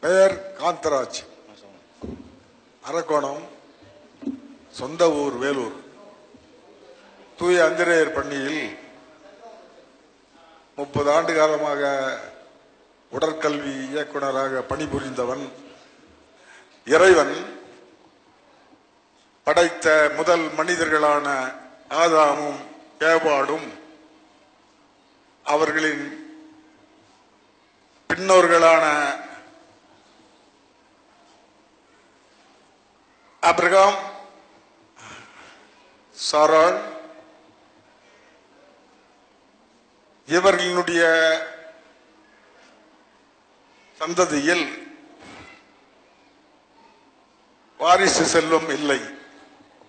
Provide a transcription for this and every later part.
பெயர் காந்தராஜ். அரக்கோணம் சொந்த ஊர் வேலூர். தூய அந்திரேயர் பள்ளியில் முப்பது ஆண்டு காலமாக உடற்கல்வி இயக்குனராக பணிபுரிந்தவன் இறைவன். படைத்த முதல் மனிதர்களான ஆதாமும் ஏபாடும் அவர்களின் பின்னோர்களான அப்ரகாம் சாராள் இவர்களுடைய சந்ததியில் வாரிசு செல்வம் இல்லை.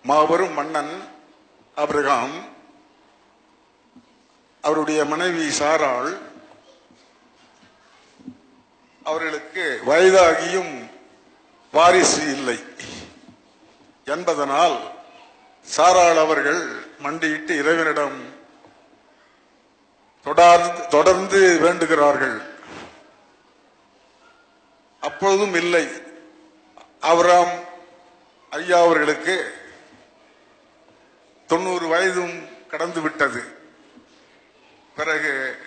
மாபெரும் மன்னன் அப்ரகாம் அவருடைய மனைவி சாராள் அவர்களுக்கு வயதாகியும் வாரிசு இல்லை. என்பதனால் சாராள் அவர்கள் மண்டியிட்டு இறைவனிடம் தொடர்ந்து தொடர்ந்து வேண்டுகிறார்கள். அப்பொழுதும் இல்லை. அவராம் ஐயா அவர்களுக்கு தொண்ணூறு வயதும் கடந்து விட்டது. பிறகு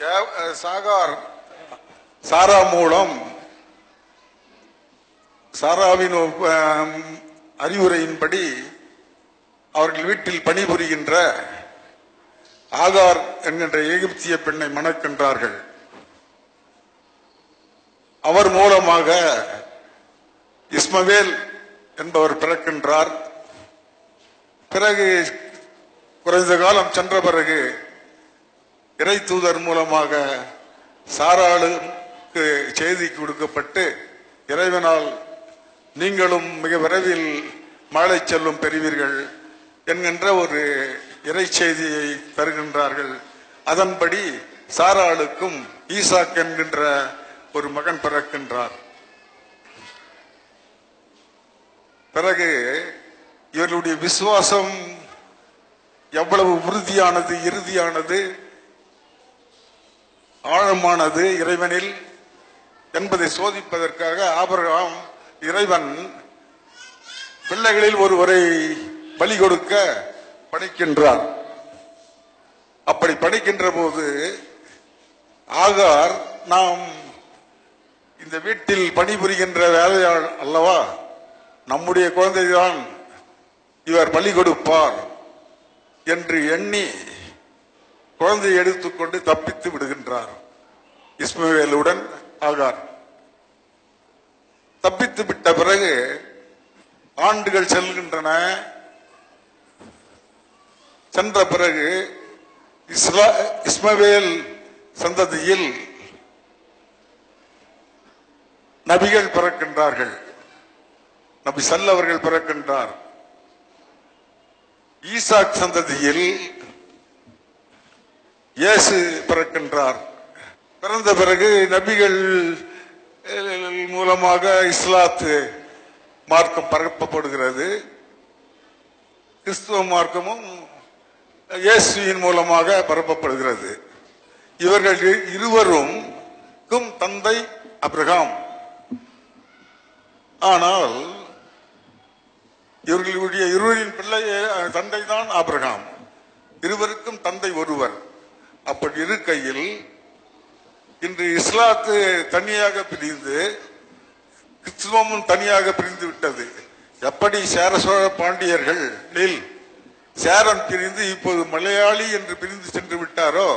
ஏ- சாகார் சாரா மூலம் சாராவின் அறிவுரையின்படி அவர்கள் வீட்டில் பணிபுரிகின்ற ஆகார் என்கின்ற எகிப்திய பெண்ணை மணக்கின்றார்கள். அவர் மூலமாக இஸ்மவேல் என்பவர் பிறக்கின்றார். பிறகு குறைந்த காலம் சென்ற பிறகு இறை தூதர் மூலமாக சாராளுக்கு செய்தி கொடுக்கப்பட்டு இறைவனால் நீங்களும் மிக விரைவில் மாலை செல்லும் பெறுவீர்கள் என்கின்ற ஒரு இறை செய்தியை தருகின்றார்கள். அதன்படி சாராளுக்கும் ஈசாக் என்கின்ற ஒரு மகன் பிறக்கின்றார். பிறகு இவர்களுடைய விசுவாசம் எவ்வளவு உறுதியானது இறுதியானது ஆழமானது இறைவனில் என்பதை சோதிப்பதற்காக ஆபிரகாம் இறைவன் பிள்ளைகளில் ஒருவரை பலி கொடுக்க பணிக்கின்றார் அப்படி பணிக்கின்ற போது ஆகார் நாம் இந்த வீட்டில் பணிபுரிகின்ற வேலையாள் அல்லவா? நம்முடைய குழந்தைதான் இவர் பலி கொடுப்பார் என்று எண்ணி குழந்தையை எடுத்துக்கொண்டு தப்பித்து விடுகின்றார். இஸ்மவேலுடன் ஆகார். தப்பித்து விட்ட பிறகு ஆண்டுகள் செல்கின்றன. சென்ற பிறகு இஸ்லா இஸ்மவேல் சந்ததியில் நபிகள் பிறக்கின்றார்கள். நபி சல் அவர்கள் பிறக்கின்றார். ஈசாக் சந்ததியில் இயேசு பிறக்கின்றார். பிறந்த பிறகு நபிகள் மூலமாக இஸ்லாத்து மார்க்கம் பரப்பப்படுகிறது. கிறிஸ்துவ மார்க்கமும் இயேசுவின் மூலமாக பரப்பப்படுகிறது. இவர்கள் இருவரும் தந்தை அப்ரஹாம். ஆனால் இவர்களுடைய இருவரின் பிள்ளை தந்தை தான் அப்ரஹாம். இருவருக்கும் தந்தை ஒருவர். அப்படி இருக்கையில் இன்று இஸ்லாத்து தனியாக பிரிந்து கிறிஸ்துவமும் தனியாக பிரிந்து விட்டது. எப்படி சேர சோழ பாண்டியர்களில் சேரம் பிரிந்து இப்போது மலையாளி என்று பிரிந்து சென்று விட்டாரோ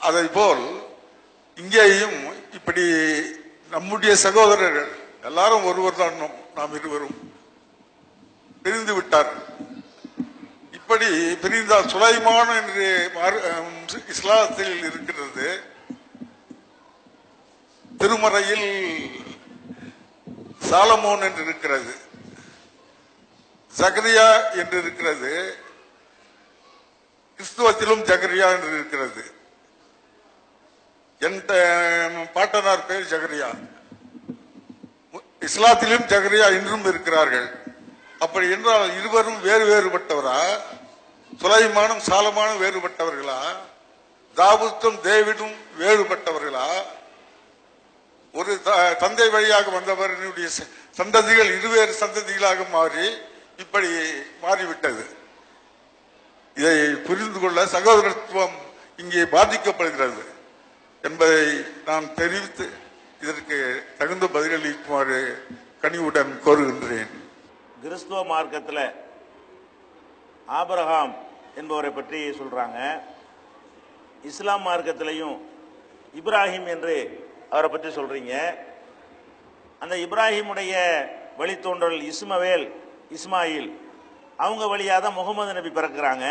அதை போல் இங்கேயும் இப்படி நம்முடைய சகோதரர்கள் எல்லாரும் ஒருவர் தான் நாம்- இருவரும் பிரிந்து விட்டார் இப்படி பிரிந்தால் சுலைமான் என்று மாறு- இஸ்லாத்தில் இருக்கிறது. திருமறையில் சாலமோன் என்று இருக்கிறது. ஜகரியா என்று இருக்கிறது. கிறிஸ்துவத்திலும் ஜகரியா என்று இருக்கிறது. என் பாட்டனார் பேர் ஜகரியா. இஸ்லாத்திலும் ஜகரியா இன்றும் இருக்கிறார்கள். அப்படி என்றால் இருவரும் வேறு வேறுபட்டவரா? சுலைமானும் சாலமானும் வேறுபட்டவர்களா? தாவூத்தும் தேவிடும் வேறுபட்டவர்களா? ஒரு தந்தை வழியாக வந்தவர்களுடைய சந்ததிகள் இருவேறு சந்ததிகளாக மாறி இப்படி மாறிவிட்டது. இதை புரிந்து கொள்ள சகோதரத்துவம் இங்கே பாதிக்கப்படுகிறது என்பதை நான் தெரிவித்து இதற்கு தகுந்த பதிலளிக்குமாறு கனிவுடன் கோருகின்றேன். கிறிஸ்துவ மார்க்கத்தில் ஆபரகாம் என்பவரை பற்றி சொல்றாங்க. இஸ்லாம் மார்க்கத்திலையும் இப்ராஹிம் என்று அவரை பற்றி சொல்கிறீங்க அந்த இப்ராஹிமுடைய வழித்தோன்றல் இஸ்மவேல் இஸ்மாயில் அவங்க வழியாக தான் முகமது நபி பிறக்கிறாங்க.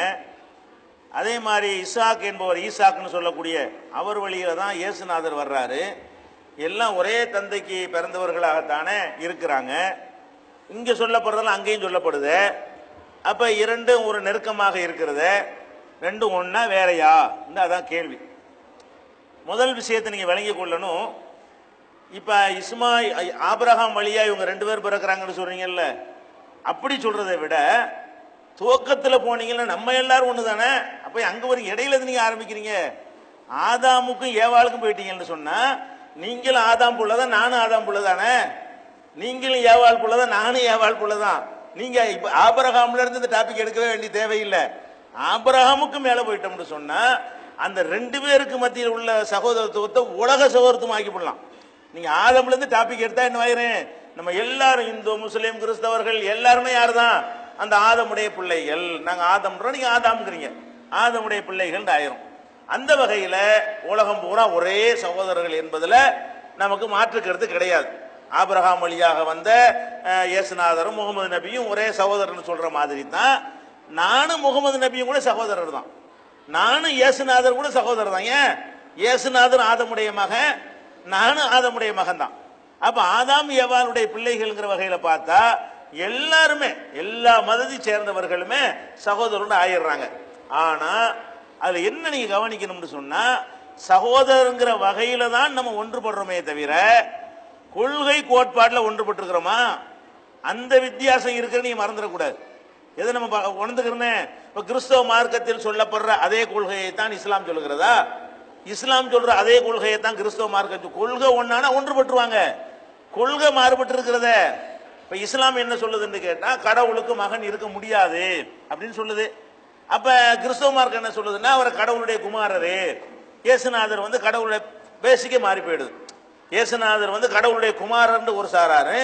அதே மாதிரி இசாக் என்பவர் ஈசாக்னு சொல்லக்கூடிய அவர் வழியில் தான் இயேசுநாதர் வர்றாரு. எல்லாம் ஒரே தந்தைக்கு பிறந்தவர்களாகத்தானே இருக்கிறாங்க. இங்கே சொல்லப்படுறதெல்லாம் அங்கேயும் சொல்லப்படுது. அப்போ இரண்டும் ஒரு நெருக்கமாக இருக்கிறது. ரெண்டும் ஒன்றா வேறையா? இந்த அதான் கேள்வி. முதல் விஷயத்தை நீங்கள் விளங்கி கொள்ளணும். இப்போ இஸ்மா ஆபிரகாம் வழியாக இவங்க ரெண்டு பேர் பிறக்கிறாங்கன்னு சொல்கிறீங்கல்ல அப்படி சொல்கிறத விட துவக்கத்தில் போனீங்கன்னா நம்ம எல்லாரும் ஒன்று தானே அப்போ அங்கே ஒரு இடையில நீங்கள் ஆரம்பிக்கிறீங்க. ஆதாமுக்கும் ஏவாளுக்கும் போயிட்டீங்கன்னு சொன்னால் நீங்களும் ஆதாம் புள்ளதான் நானும் ஆதாம் புள்ளதானே? நீங்களும் ஏவாள் புள்ளதான் நானும் ஏவாள் புள்ளதான். நீங்கள் இப்போ ஆபரகாம்ல இருந்து இந்த டாபிக் எடுக்கவே வேண்டிய தேவையில்லை. ஆபரகாமுக்கு மேலே போயிட்டோம்னு சொன்னால் அந்த ரெண்டு பேருக்கு மத்தியில் உள்ள சகோதரத்துவத்தை உலக சகோதரத்துவம் ஆக்கி போடலாம் நீங்கள் ஆதம்ல டாபிக் எடுத்தா என்ன ஆயிரும் நம்ம எல்லாரும் இந்து முஸ்லீம் கிறிஸ்தவர்கள் எல்லாருமே யார் தான் அந்த ஆதமுடைய பிள்ளைகள். நாங்கள் ஆதம்ன்றோம் நீங்கள் ஆதாம்ங்கிறீங்க. ஆதமுடைய பிள்ளைகள் ஆயிரும். அந்த வகையில் உலகம் பூரா ஒரே சகோதரர்கள் என்பதில் நமக்கு மாற்று கருத்து கிடையாது. ஆபிரகாம் வழியாக வந்த இயேசுநாதரும் முகமது நபியும் ஒரே சகோதரர்னு சொல்கிற மாதிரி தான். நானும் முகமது நபியும் கூட சகோதரர் தான். நானும் இயேசுநாதர் கூட சகோதரர் தான். ஏன்? இயேசுநாதர் ஆதமுடைய மகன் நானும் ஆதமுடைய மகன் தான். அப்ப ஆதாம் ஏவாளுடைய பிள்ளைகள்ங்கிற வகையில பார்த்தா எல்லாருமே எல்லா மதத்தை சேர்ந்தவர்களுமே சகோதரன் ஆயிடுறாங்க. ஆனா அதுல என்ன நீங்க கவனிக்கணும்னு சொன்னா சகோதரங்கிற வகையில தான் நம்ம ஒன்றுபடுறோமே தவிர கொள்கை கோட்பாட்டில் ஒன்றுபட்டிருக்கிறோமா? அந்த வித்தியாசம் இருக்கிற நீங்க மறந்துடக்கூடாது. எதை நம்ம பா- இப்போ கிறிஸ்தவ மார்க்கத்தில் சொல்லப்படுற அதே கொள்கையை தான் இஸ்லாம் சொல்லுகிறதா? இஸ்லாம் சொல்ற அதே கொள்கையை தான் கிறிஸ்தவ மார்க்கம் கொள்கை ஒன்றானா ஒன்றுபட்டுருவாங்க கொள்கை மாறுபட்டு இருக்கிறத. இப்போ இஸ்லாம் என்ன சொல்லுதுன்னு கேட்டால் கடவுளுக்கு மகன் இருக்க முடியாது அப்படின்னு சொல்லுது. அப்போ கிறிஸ்தவ மார்க்கம் என்ன சொல்லுதுன்னா அவர் கடவுளுடைய குமாரரு. இயேசுநாதர் வந்து கடவுளுடைய பேசிக்கே மாறி போயிடுது. இயேசுநாதர் வந்து கடவுளுடைய குமாரர்னு ஒரு சாராரு.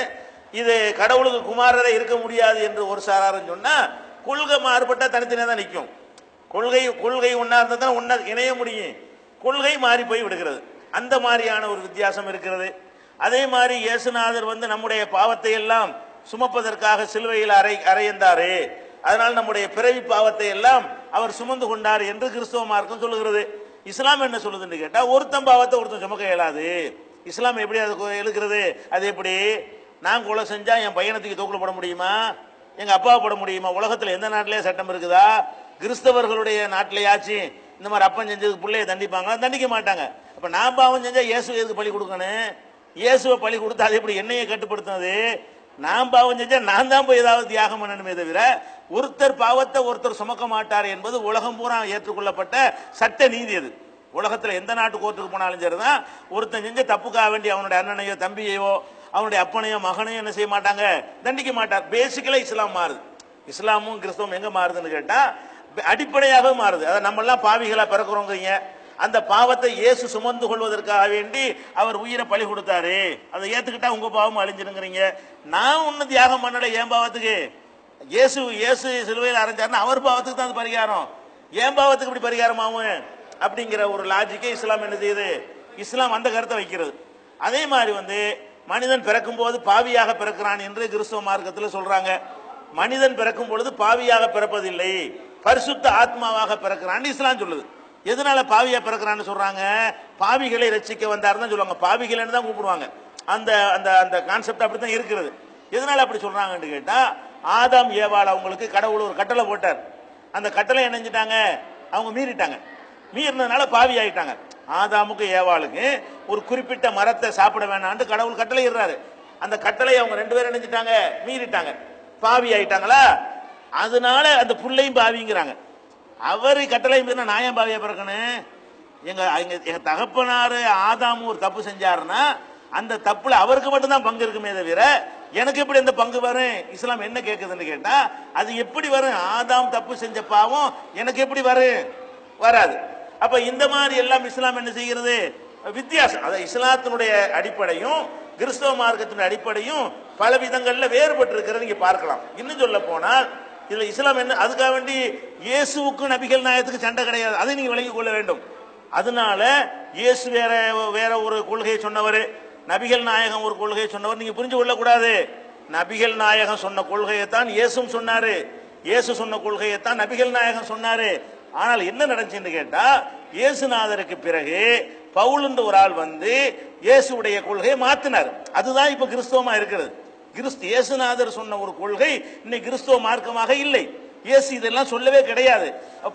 இது கடவுளுக்கு குமாரரே இருக்க முடியாது என்று ஒரு சாராரும் சொன்னால் கொள்கை மாறுபட்டால் தனித்தனியாக தான் நிற்கும் கொள்கை கொள்கை ஒன்றா இருந்தால் தான் ஒன்றா இணைய முடியும். கொள்கை மாறி போய் விடுகிறது. அந்த மாதிரியான ஒரு வித்தியாசம் இருக்கிறது. அதே மாதிரி இயேசுநாதர் வந்து நம்முடைய பாவத்தை எல்லாம் சுமப்பதற்காக சிலுவையில் அறை அறையந்தாரு அதனால் நம்முடைய பிறவி பாவத்தை எல்லாம் அவர் சுமந்து கொண்டார் என்று கிறிஸ்தவ மார்க்கம் சொல்லுகிறது. இஸ்லாம் என்ன சொல்லுதுன்னு கேட்டால் ஒருத்தன் பாவத்தை ஒருத்தன் சுமக்க இயலாது. இஸ்லாம் எப்படி அது எழுக்கிறது? அது எப்படி? நான் கொலை செஞ்சா என் பையனத்துக்கு தூக்கில் போட முடியுமா? எங்க அப்பாவை போட முடியுமா? உலகத்துல எந்த நாட்டிலேயே சட்டம் இருக்குதா? கிறிஸ்தவர்களுடைய நாட்டிலேயாச்சும் இந்த மாதிரி அப்பன் செஞ்சதுக்கு பிள்ளைய தண்டிப்பாங்களா? தண்டிக்க மாட்டாங்க. அப்ப நான் பாவம் செஞ்சா இயேசு எதுக்கு பழி கொடுக்கணும்? இயேசுவை பழி கொடுத்தா அது எப்படி என்னையை கட்டுப்படுத்துனது? நான் பாவம் செஞ்சா நான் தான் போய் ஏதாவது தியாகம் பண்ணணுமே தவிர ஒருத்தர் பாவத்தை ஒருத்தர் சுமக்க மாட்டார் என்பது உலகம் பூரா ஏற்றுக்கொள்ளப்பட்ட சட்ட நீதி அது. உலகத்தில் எந்த நாட்டு கோர்ட்டுக்கு போனாலும் சரிதான். ஒருத்தன் செஞ்ச தப்புக்காக வேண்டி அவனுடைய அண்ணனையோ தம்பியையோ அவனுடைய அப்பனையும் மகனையும் என்ன செய்ய மாட்டாங்க? தண்டிக்க மாட்டார் பேசிக்கலா இஸ்லாம் மாறுது. இஸ்லாமும் கிறிஸ்தவம் எங்க மாறுதுன்னு கேட்டா அடிப்படையாக மாறுது. அதை நம்ம எல்லாம் பாவிகளா பிறக்கிறோங்கிறீங்க அந்த பாவத்தை இயேசு சுமந்து கொள்வதற்காக வேண்டி அவர் உயிரை பழி கொடுத்தாரு. அதை ஏத்துக்கிட்டா உங்க பாவம் அழிஞ்சிருங்கிறீங்க. நான் ஒன்னும் தியாகம் பண்ணல என் பாவத்துக்கு. இயேசு இயேசு சிலுவையில் அரைஞ்சாருன்னா அவர் பாவத்துக்கு தான் அது பரிகாரம். என் பாவத்துக்கு இப்படி பரிகாரமாகும் அப்படிங்கிற ஒரு லாஜிக்கே இஸ்லாம் என்ன செய்யுது? இஸ்லாம் அந்த கருத்தை வைக்கிறது. அதே மாதிரி வந்து மனிதன் பிறக்கும் போது பாவியாக பிறக்கிறான் என்று கிறிஸ்தவ மார்க்கத்தில் சொல்றாங்க. மனிதன் பிறக்கும் பொழுது பாவியாக பிறப்பதில்லை. பரிசுத்த ஆத்மாவாக பிறக்கிறான். இஸ்லாம் சொல்லுது. எதனால பாவியா பிறக்கிறான்னு சொல்றாங்க. பாவிகளை ரசிக்க வந்தாருன்னு தான் சொல்லுவாங்க. பாவிகளைன்னு தான் கூப்பிடுவாங்க. அந்த அந்த அந்த கான்செப்ட் அப்படித்தான் இருக்கிறது. எதனால அப்படி சொல்றாங்கன்னு கேட்டா ஆதாம் ஏவாள் அவங்களுக்கு கடவுள் ஒரு கட்டளை போட்டார். அந்த கட்டளை இணைஞ்சிட்டாங்க அவங்க மீறிட்டாங்க. மீறினதுனால பாவி ஆயிட்டாங்க. ஆதாமுக்கு ஏவாளுக்கு ஒரு குறிப்பிட்ட மரத்தை சாப்பிட வேணாம்னு கடவுள் கட்டளை இடுறாரு அந்த கட்டளை அவங்க ரெண்டு பேரும் நினைச்சிட்டாங்க மீறிட்டாங்க. பாவி ஆயிட்டாங்களா? அதனால அந்த புள்ளையும் பாவிங்கிறாங்க. அவர் கட்டளை மீறினா நான் ஏன் பாவியா பிறக்கணும்? எங்க எங்க எங்க தகப்பனாரு ஆதாம் ஒரு தப்பு செஞ்சாருன்னா அந்த தப்புல அவருக்கு மட்டும்தான் பங்கு இருக்குமே தவிர எனக்கு எப்படி அந்த பங்கு வரும்? இஸ்லாம் என்ன கேட்குதுன்னு கேட்டா அது எப்படி வரும்? ஆதாம் தப்பு செஞ்ச பாவம் எனக்கு எப்படி வரும்? வராது. அப்ப இந்த மாதிரி எல்லாம் இஸ்லாம் என்ன செய்கிறது? வித்தியாசம். அதாவது இஸ்லாத்தினுடைய அடிப்படையும் கிறிஸ்தவ மார்க்கத்தினுடைய அடிப்படையும் பல விதங்களில் வேறுபட்டு இருக்கிறத நீங்க பார்க்கலாம். இன்னும் சொல்ல போனால் இதுல இஸ்லாம் என்ன அதுக்காக வேண்டி இயேசுவுக்கும் நபிகள் நாயத்துக்கு சண்டை கிடையாது. அதை நீங்க விளங்கிக் கொள்ள வேண்டும். அதனால இயேசு வேற வேற ஒரு கொள்கையை சொன்னவர் நபிகள் நாயகம் ஒரு கொள்கையை சொன்னவர் நீங்க புரிஞ்சு கொள்ளக்கூடாது. நபிகள் நாயகம் சொன்ன கொள்கையை தான் இயேசும் சொன்னாரு. இயேசு சொன்ன கொள்கையை தான் நபிகள் நாயகம் சொன்னாரு. ஆனால் என்ன நடந்துச்சுன்னு கேட்டா இயேசுநாதருக்கு பிறகு பவுல் ஒரு ஆள் வந்து இயேசுடைய கொள்கையை மாத்தினார். அதுதான் இப்ப கிறிஸ்தவமா இருக்கிறது. கிறிஸ்து இயேசுநாதர் சொன்ன ஒரு கொள்கை இன்னைக்கு கிறிஸ்தவ மார்க்கமாக இல்லை. இயேசு இதெல்லாம் சொல்லவே கிடையாது.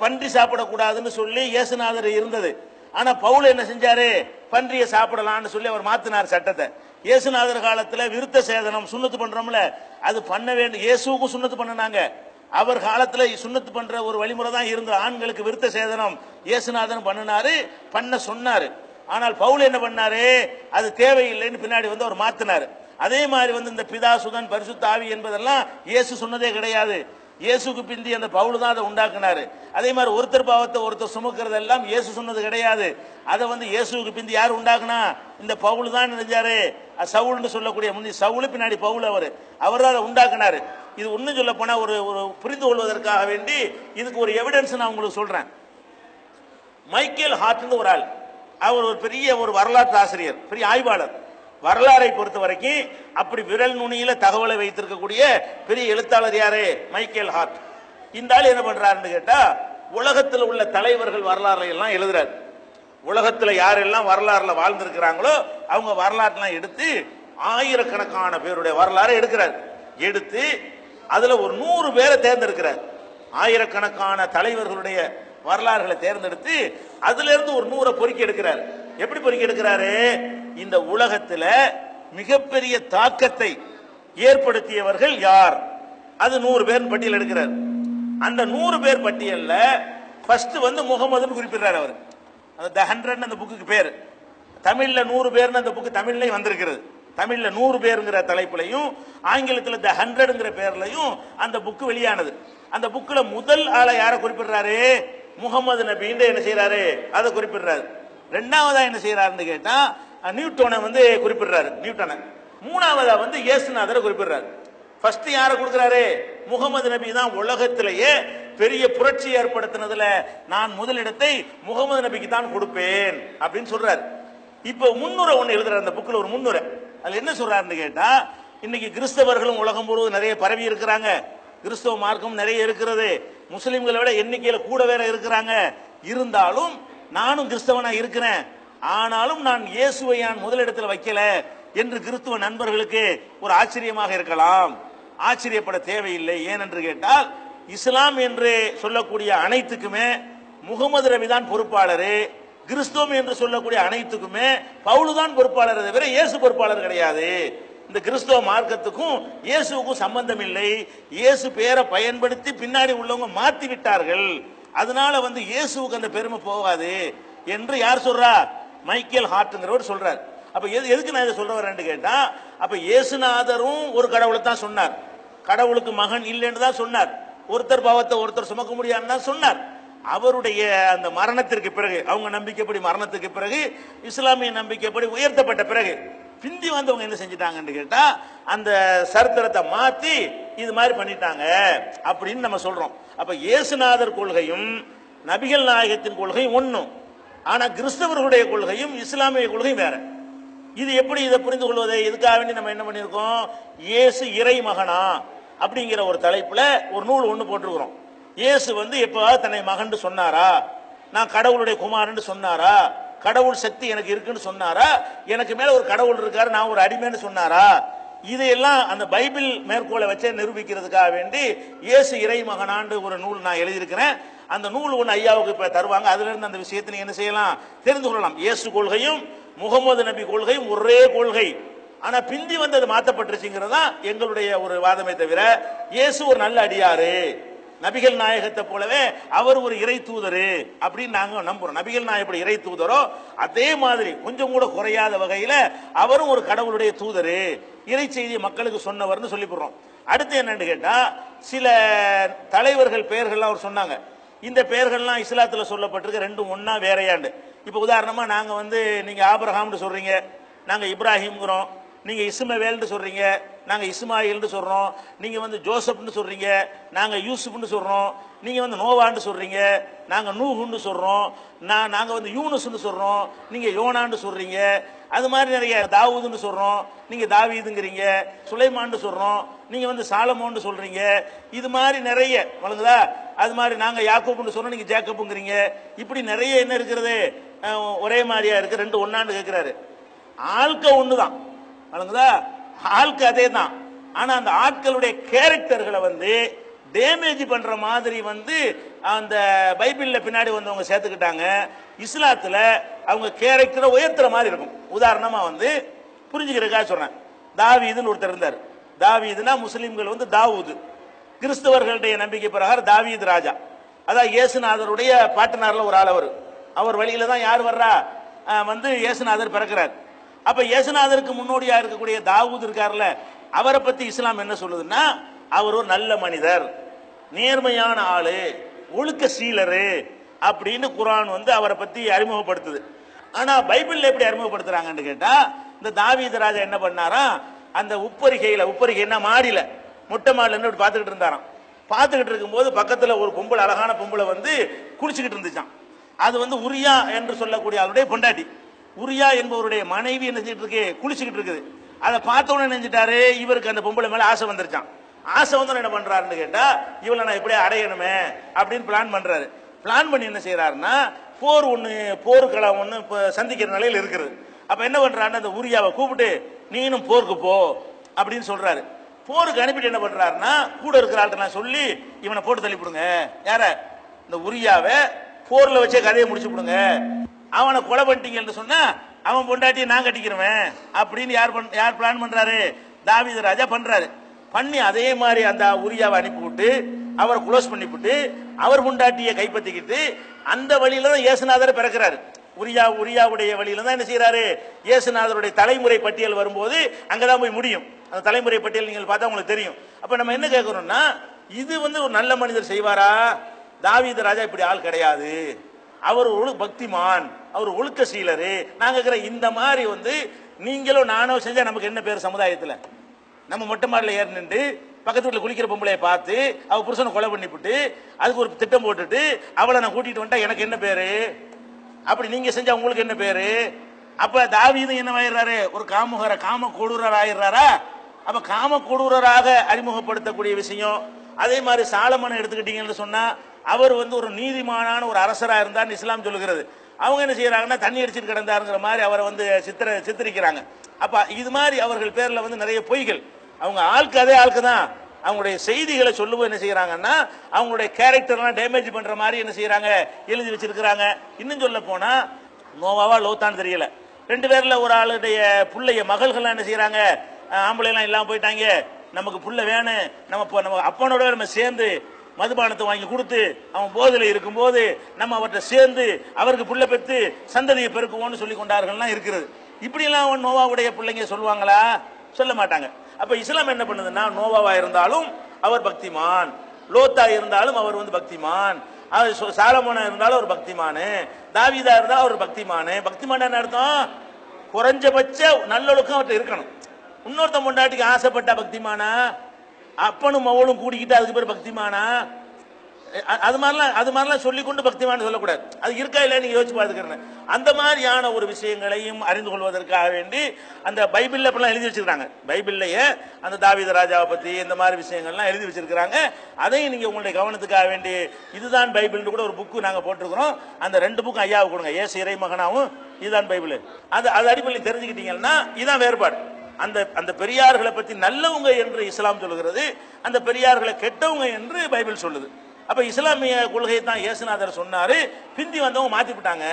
பன்றி சாப்பிடக்கூடாதுன்னு சொல்லி இயேசுநாதர் இருந்தது. ஆனா பவுல் என்ன செஞ்சாரு? பன்றியை சாப்பிடலாம்னு சொல்லி அவர் மாத்தினார் சட்டத்தை. இயேசுநாதர் காலத்துல விருத்த சேதனம் சுண்ணத்து பண்றோம்ல அது பண்ண வேண்டும் இயேசுவுக்கும் சுண்ணத்து பண்ணினாங்க. அவர் காலத்தில் சுண்ணத்து பண்ற ஒரு வழிமுறை தான் இருந்த ஆண்களுக்கு விருத்த சேதனம் இயேசுநாதன் பண்ணினாரு பண்ண சொன்னாரு. ஆனால் பவுல் என்ன பண்ணாரு? அது தேவையில்லைன்னு பின்னாடி வந்து அவர் மாத்தினாரு. அதே மாதிரி வந்து இந்த பிதா சுதன் ஆவி என்பதெல்லாம் இயேசு சொன்னதே கிடையாது. இயேசுக்கு பிந்தி அந்த பவுல் தான் அதை உண்டாக்குனாரு. அதே மாதிரி ஒருத்தர் பாவத்தை ஒருத்தர் சுமக்கிறது எல்லாம் இயேசு சொன்னது கிடையாது. அதை வந்து இயேசுவுக்கு பிந்தி யார் உண்டாக்குனா? இந்த பவுல் தான் நினைஞ்சாரு. சவுல்னு சொல்லக்கூடிய முந்தி சவுல் பின்னாடி பவுல் அவர். அவர் தான் அதை உண்டாக்குனாரு. இது ஒன்றும் சொல்ல போனால் ஒரு ஒரு புரிந்து கொள்வதற்காக வேண்டி இதுக்கு ஒரு எவிடன்ஸ் நான் உங்களுக்கு சொல்கிறேன் மைக்கேல் ஹார்ட்னு ஒரு ஆள். அவர் ஒரு பெரிய ஒரு வரலாற்று ஆசிரியர் பெரிய ஆய்வாளர். வரலாறை பொறுத்த வரைக்கும் அப்படி விரல் நுனியில தகவலை வைத்திருக்கக்கூடிய பெரிய எழுத்தாளர் யாரு? Michael Hart. இந்த ஆள் என்ன பண்றாருன்னு கேட்டா உலகத்தில் உள்ள தலைவர்கள் வரலாறை எல்லாம் எழுதுறாரு. உலகத்தில் யாரெல்லாம் வரலாறுல வாழ்ந்திருக்கிறாங்களோ அவங்க வரலாற்றெல்லாம் எடுத்து ஆயிரக்கணக்கான பேருடைய வரலாறை எடுக்கிறார். எடுத்து அதுல ஒரு நூறு பேரை தேர்ந்தெடுக்கிறார். ஆயிரக்கணக்கான தலைவர்களுடைய வரலாறுகளை தேர்ந்தெடுத்து அதுல இருந்து ஒரு நூறை பொறுக்கி எடுக்கிறார். எப்படி பொறுக்கி எடுக்கிறாரு? இந்த உலகத்துல மிகப்பெரிய தாக்கத்தை ஏற்படுத்தியவர்கள் யார்? அது நூறு பேர் பட்டியல் எடுக்கிறார். அந்த நூறு பேர் பட்டியல்ல ஃபர்ஸ்ட் வந்து முகமதுன்னு குறிப்பிடுறாரு அவர். அந்த த ஹண்ட்ரட் அந்த புக்குக்கு பேர். தமிழில் நூறு பேர்னு அந்த புக்கு தமிழ்லேயும் வந்திருக்கிறது. தமிழில் நூறு பேருங்கிற தலைப்புலையும் ஆங்கிலத்தில் த ஹண்ட்ரடுங்கிற பேர்லையும் அந்த புக்கு வெளியானது. அந்த புக்கில் முதல் ஆளை யாரை குறிப்பிடுறாரு? முகமது நபின்னு என்ன செய்யறாரு அதை குறிப்பிடுறாரு. ரெண்டாவதா என்ன செய்யறாருன்னு கேட்டா அஹ், நியூட்டனை வந்து குறிப்பிடுறாரு. நியூட்டனை. மூணாவதா வந்து இயேசுநாதரை குறிப்பிடுறாரு. ஃபர்ஸ்ட் யாரை கொடுக்குறாரு? முகமது நபி தான் உலகத்திலேயே பெரிய புரட்சி ஏற்படுத்தினதுல நான் முதலிடத்தை முகமது நபிக்கு தான் கொடுப்பேன் அப்படின்னு சொல்றாரு. இப்போ முன்னுரை ஒன்று எழுதுறாரு அந்த புக்கில் ஒரு முன்னுரை. அதில் என்ன சொல்றாருன்னு கேட்டா இன்னைக்கு கிறிஸ்தவர்களும் உலகம் முழுவதும் நிறைய பரவி இருக்கிறாங்க. கிறிஸ்தவ மார்க்கம் நிறைய இருக்கிறது. முஸ்லிம்களை விட எண்ணிக்கையில் கூட வேற இருக்கிறாங்க. இருந்தாலும் நானும் கிறிஸ்தவனா இருக்கிறேன். ஆனாலும் நான் இயேசுவை நான் முதலிடத்தில் வைக்கல என்று கிறிஸ்துவ நண்பர்களுக்கு ஒரு ஆச்சரியமாக இருக்கலாம். ஆச்சரியப்பட தேவையில்லை. ஏனென்று கேட்டால் இஸ்லாம் என்று சொல்லக்கூடிய அனைத்துக்குமே முகமது ரவி தான் கிறிஸ்துவம் என்று சொல்லக்கூடிய அனைத்துக்குமே பவுலு தான் பொறுப்பாளர் தவிர இயேசு பொறுப்பாளர் கிடையாது. இந்த கிறிஸ்தவ மார்க்கத்துக்கும் இயேசுவுக்கும் சம்பந்தம் இல்லை இயேசு பேரை பயன்படுத்தி பின்னாடி உள்ளவங்க மாற்றி விட்டார்கள். அதனால வந்து இயேசுவுக்கு அந்த பெருமை போகாது என்று யார் சொல்றா? மைக்கேல் ஹார்ட்ங்கிறவர் சொல்றார். அப்ப எது எதுக்கு நான் இதை சொல்ல வரேன்னு கேட்டா அப்ப இயேசுநாதரும் ஒரு கடவுளை தான் சொன்னார். கடவுளுக்கு மகன் இல்லைன்னு தான் சொன்னார். ஒருத்தர் பாவத்தை ஒருத்தர் சுமக்க முடியாதுன்னு தான் சொன்னார். அவருடைய அந்த மரணத்திற்கு பிறகு அவங்க நம்பிக்கைப்படி மரணத்துக்கு பிறகு இஸ்லாமிய நம்பிக்கைப்படி உயர்த்தப்பட்ட பிறகு பிந்தி வந்தவங்க என்ன செஞ்சிட்டாங்கன்னு கேட்டா அந்த சரித்திரத்தை மாத்தி இது மாதிரி பண்ணிட்டாங்க அப்படின்னு நம்ம சொல்றோம். அப்ப இயேசுநாதர் கொள்கையும் நபிகள் நாயகத்தின் கொள்கையும் ஒன்றும் ஆனா கிறிஸ்தவர்களுடைய கொள்கையும் இஸ்லாமிய கொள்கையும் வேற. இது எப்படி இதை புரிந்து கொள்வது? இதுக்காக வேண்டி நம்ம என்ன பண்ணியிருக்கோம்? இயேசு இறை மகனா அப்படிங்கிற ஒரு தலைப்புல ஒரு நூல் ஒன்று போட்டிருக்கிறோம். இயேசு வந்து எப்போவா தன்னை மகன் சொன்னாரா? நான் கடவுளுடைய குமாரன் சொன்னாரா? கடவுள் சக்தி எனக்கு இருக்குன்னு சொன்னாரா? எனக்கு மேல ஒரு கடவுள் இருக்காரு நான் ஒரு அடிமைன்னு சொன்னாரா? இதையெல்லாம் அந்த பைபிள் மேற்கோளை வச்சே நிரூபிக்கிறதுக்காக வேண்டி இயேசு இறை மகனாண்டு ஒரு நூல் நான் எழுதியிருக்கிறேன். அந்த நூல் ஒன்று ஐயாவுக்கு இப்போ தருவாங்க. அதுலேருந்து அந்த விஷயத்தை நீங்க என்ன செய்யலாம்? தெரிந்து கொள்ளலாம். இயேசு கொள்கையும் முகமது நபி கொள்கையும் ஒரே கொள்கை. ஆனால் பிந்தி வந்து அது மாற்றப்பட்டுருச்சுங்கிறது தான் எங்களுடைய ஒரு வாதமே தவிர இயேசு ஒரு நல்ல அடியாரு. நபிகள் நாயகத்தை போலவே அவர் ஒரு இறை தூதரு அப்படின்னு நாங்க நம்புறோம். நபிகள் நாயகப்படி இறை தூதரோ அதே மாதிரி கொஞ்சம் கூட குறையாத வகையில அவரும் ஒரு கடவுளுடைய தூதரு. இறை செய்தியை மக்களுக்கு சொன்னவர்னு சொல்லிவிடுறோம். அடுத்து என்னன்னு கேட்டா சில தலைவர்கள் பெயர்கள்லாம் அவர் சொன்னாங்க. இந்த பெயர்கள்லாம் இஸ்லாத்துல சொல்லப்பட்டிருக்கு ரெண்டும் ஒண்ணா வேறையாண்டு. இப்போ உதாரணமா நாங்க வந்து நீங்க ஆபிரகாம்னு சொல்றீங்க நாங்க இப்ராஹிம்ங்கிறோம். நீங்கள் இஸ்மவேல்னு சொல்கிறீங்க நாங்கள் இஸ்மாயில்னு சொல்கிறோம் நீங்கள் வந்து ஜோசப்னு சொல்கிறீங்க நாங்கள் யூசுப்னு சொல்கிறோம் நீங்கள் வந்து நோவான்னு சொல்கிறீங்க நாங்கள் நூஹுன்னு சொல்கிறோம் நான் நாங்கள் வந்து யூனுஸ்னு சொல்கிறோம் நீங்கள் யோனான்னு சொல்கிறீங்க அது மாதிரி நிறைய தாவூதுன்னு சொல்கிறோம் நீங்கள் தாவீதுங்கிறீங்க சுலைமான்னு சொல்கிறோம் நீங்கள் வந்து சாலமோன்னு சொல்கிறீங்க இது மாதிரி நிறைய வழங்குதா? அது மாதிரி நாங்கள் யாக்கோப்புன்னு சொல்கிறோம் நீங்கள் ஜேக்கப்புங்கிறீங்க இப்படி நிறைய என்ன இருக்கிறது? ஒரே மாதிரியா இருக்குது ரெண்டு ஒன்னான்னு கேட்கிறாரு ஒன்று தான் வழங்குதா? ஆட்கு அதே தான் ஆனா அந்த ஆட்களுடைய கேரக்டர்களை வந்து டேமேஜ் பண்ற மாதிரி வந்து அந்த பைபிளில் பின்னாடி வந்தவங்க சேர்த்துக்கிட்டாங்க. இஸ்லாத்துல அவங்க கேரக்டரை உயர்த்துற மாதிரி இருக்கும். உதாரணமா வந்து புரிஞ்சுக்கிறதுக்காக சொல்றேன். தாவீதுன்னு ஒருத்தர் இருந்தார். தாவீதுனா முஸ்லீம்கள் வந்து தாவூது. கிறிஸ்தவர்களுடைய நம்பிக்கை பிரகாரம் தாவீது ராஜா. அதான் இயேசுநாதருடைய பாட்டனாரில் ஒரு ஆள் அவர். அவர் வழியில தான் யார் வர்றா? வந்து இயேசுநாதர் பிறக்கிறார். அப்ப இயேசுநாதருக்கு முன்னோடியா இருக்கக்கூடிய தாவூத் இருக்கார்ல அவரை பத்தி இஸ்லாம் என்ன சொல்லுதுன்னா அவர் ஒரு நல்ல மனிதர் நேர்மையான ஆளு ஒழுக்க சீலரு அப்படின்னு குரான் வந்து அவரை பத்தி அறிமுகப்படுத்துது. ஆனா பைபிள்ல எப்படி அறிமுகப்படுத்துறாங்கன்னு கேட்டா இந்த தாவீது ராஜா என்ன பண்ணாரா அந்த உப்பரிகையில உப்பரிகை என்ன மாடியில முட்டை மாடில இருந்து இப்படி பார்த்துக்கிட்டு இருந்தாராம். பார்த்துக்கிட்டு இருக்கும்போது பக்கத்துல ஒரு பொம்பளை அழகான பொம்பளை வந்து குளிச்சுக்கிட்டு இருந்துச்சான் அது வந்து உரியா என்று சொல்லக்கூடிய அவருடைய பொண்டாட்டி. உரியா என்பவருடைய மனைவி என்ன செஞ்சுட்டு இருக்கு? குளிச்சுக்கிட்டு இருக்குது. அதை பார்த்தோன்னு நினைஞ்சிட்டாரு இவருக்கு அந்த பொம்பளை மேலே ஆசை வந்துருச்சான் ஆசை வந்து என்ன பண்றாருன்னு கேட்டா இவளை நான் எப்படியே அடையணுமே அப்படின்னு பிளான் பண்றாரு. பிளான் பண்ணி என்ன செய்யறாருன்னா போர் ஒன்று போர்க்களம் ஒன்று இப்போ சந்திக்கிற நிலையில் இருக்குது. அப்போ என்ன பண்ணுறாருன்னு அந்த உரியாவை கூப்பிட்டு நீனும் போருக்கு போ அப்படின்னு சொல்கிறாரு போருக்கு அனுப்பிட்டு என்ன பண்ணுறாருன்னா கூட இருக்கிற ஆள்கிட்ட நான் சொல்லி இவனை போட்டு தள்ளி விடுங்க யார? இந்த உரியாவை போரில் வச்சே கதையை முடிச்சு விடுங்க அவனை கொலை பண்ணிட்டீங்கன்னு சொன்னா அவன் பொண்டாட்டியை நான் கட்டிக்கிறவன் அப்படின்னு யார் பண்- யார் பிளான் பண்றாரு? தாவித ராஜா பண்றாரு. பண்ணி அதே மாதிரி அந்த உரியாவை அனுப்பி விட்டு அவரை குளோஸ் பண்ணி விட்டு அவர் பொண்டாட்டியை கைப்பற்றிக்கிட்டு அந்த வழியில தான் இயேசுநாதர் பிறக்கிறாரு. உரியா உரியாவுடைய வழியில தான் என்ன செய்யறாரு இயேசுநாதருடைய தலைமுறை பட்டியல் வரும்போது அங்கதான் போய் முடியும். அந்த தலைமுறை பட்டியல் நீங்கள் பார்த்தா உங்களுக்கு தெரியும். அப்ப நம்ம என்ன கேட்கிறோம்னா இது வந்து ஒரு நல்ல மனிதர் செய்வாரா? தாவீத ராஜா இப்படி ஆள் கிடையாது. அவர் ஒரு பக்திமான் அவர் ஒழுக்க சீலரு. நாங்கள் இருக்கிற இந்த மாதிரி வந்து நீங்களும் நானும் செஞ்சால் நமக்கு என்ன பேர் சமுதாயத்தில்? நம்ம மொட்டை மாடலில் ஏறி நின்று பக்கத்து வீட்டில் குளிக்கிற பொம்பளையை பார்த்து அவள் புருஷனை கொலை பண்ணிவிட்டு அதுக்கு ஒரு திட்டம் போட்டுட்டு அவளை நான் கூட்டிகிட்டு வந்துட்டா எனக்கு என்ன பேர்? அப்படி நீங்கள் செஞ்சால் உங்களுக்கு என்ன பேர்? அப்போ தாவீது என்னவாயிடுறாரு ஒரு காமுகர காம கொடூரர் ஆயிடுறாரா? அப்போ காம கொடூரராக அறிமுகப்படுத்தக்கூடிய விஷயம். அதே மாதிரி சாலமனை எடுத்துக்கிட்டீங்கன்னு சொன்னால் அவர் வந்து ஒரு நீதிமானான ஒரு அரசராக இருந்தார்னு இஸ்லாம் சொல்லுகிறது. அவங்க என்ன செய்கிறாங்கன்னா தண்ணி அடிச்சுட்டு கிடந்தாருங்கிற மாதிரி அவரை வந்து சித்திர சித்தரிக்கிறாங்க. அப்போ இது மாதிரி அவர்கள் பேரில் வந்து நிறைய பொய்கள். அவங்க ஆளுக்கு அதே ஆளுக்கு தான். அவங்களுடைய செய்திகளை சொல்லும்போது என்ன செய்கிறாங்கன்னா அவங்களுடைய கேரக்டர்லாம் டேமேஜ் பண்ணுற மாதிரி என்ன செய்கிறாங்க எழுதி வச்சிருக்கிறாங்க. இன்னும் சொல்ல போனால் நோவாவா லோத்தான்னு தெரியல. ரெண்டு பேரில் ஒரு ஆளுடைய பிள்ளைய மகள்கள்லாம் என்ன செய்கிறாங்க ஆம்பளைலாம் இல்லாமல் போயிட்டாங்க. நமக்கு புள்ள வேணும். நம்ம இப்போ நம்ம அப்பனோட நம்ம சேர்ந்து மதுபானத்தை வாங்கி கொடுத்து அவன் போதையில இருக்கும்போது நம்ம அவற்றை சேர்ந்து அவருக்கு புள்ள பெற்று சந்ததியை பெருக்குவோம்னு சொல்லி கொண்டார்கள்லாம் இருக்கிறது. இப்படியெல்லாம் அவன் நோவாவுடைய பிள்ளைங்க சொல்லுவாங்களா? சொல்ல மாட்டாங்க. அப்போ இஸ்லாம் என்ன பண்ணுதுன்னா நோவாவா இருந்தாலும் அவர் பக்திமான். லோத்தா இருந்தாலும் அவர் வந்து பக்திமான். அவர் சாலமோனா இருந்தாலும் ஒரு பக்திமானு. தாவீதா இருந்தாலும் அவர் பக்திமானு. பக்திமான் என்ன அர்த்தம்? குறைஞ்சபட்ச நல்லொழுக்கம் அவர்கிட்ட இருக்கணும். இன்னொருத்தன் பொண்டாட்டிக்கு ஆசைப்பட்ட பக்திமானா? அப்பனும் மவளும் கூடிக்கிட்டு அதுக்கு பேர் பக்திமானா? அது மாதிரிலாம் அது மாதிரிலாம் சொல்லி கொண்டு பக்திமான் சொல்லக்கூடாது. அது இருக்கா இல்லையா நீங்க யோசிச்சு பார்த்துக்கிறேன் அந்த மாதிரியான ஒரு விஷயங்களையும் அறிந்து கொள்வதற்காக வேண்டி அந்த பைபிளில் அப்படிலாம் எழுதி வச்சிருக்காங்க பைபிள்லயே அந்த தாவீத ராஜாவை பத்தி இந்த மாதிரி விஷயங்கள்லாம் எழுதி வச்சிருக்கிறாங்க. அதையும் நீங்க உங்களுடைய கவனத்துக்காக வேண்டி இதுதான் பைபிள்னு கூட ஒரு புக்கு நாங்க போட்டிருக்கிறோம். அந்த ரெண்டு புக்கும் ஐயாவுக்கு கொடுங்க. ஏசு இறை மகனாவும் இதுதான் பைபிள். அது அது அடிப்படையில் தெரிஞ்சுக்கிட்டீங்கன்னா இதுதான் வேறுபாடு. அந்த அந்த பெரியார்களை பற்றி நல்லவங்க என்று இஸ்லாம் சொல்லுகிறது அந்த பெரியார்களை கெட்டவங்க என்று பைபிள் சொல்லுது. அப்போ இஸ்லாமிய கொள்கையை தான் இயேசுநாதர் சொன்னார் பிந்தி வந்தவங்க மாற்றிவிட்டாங்க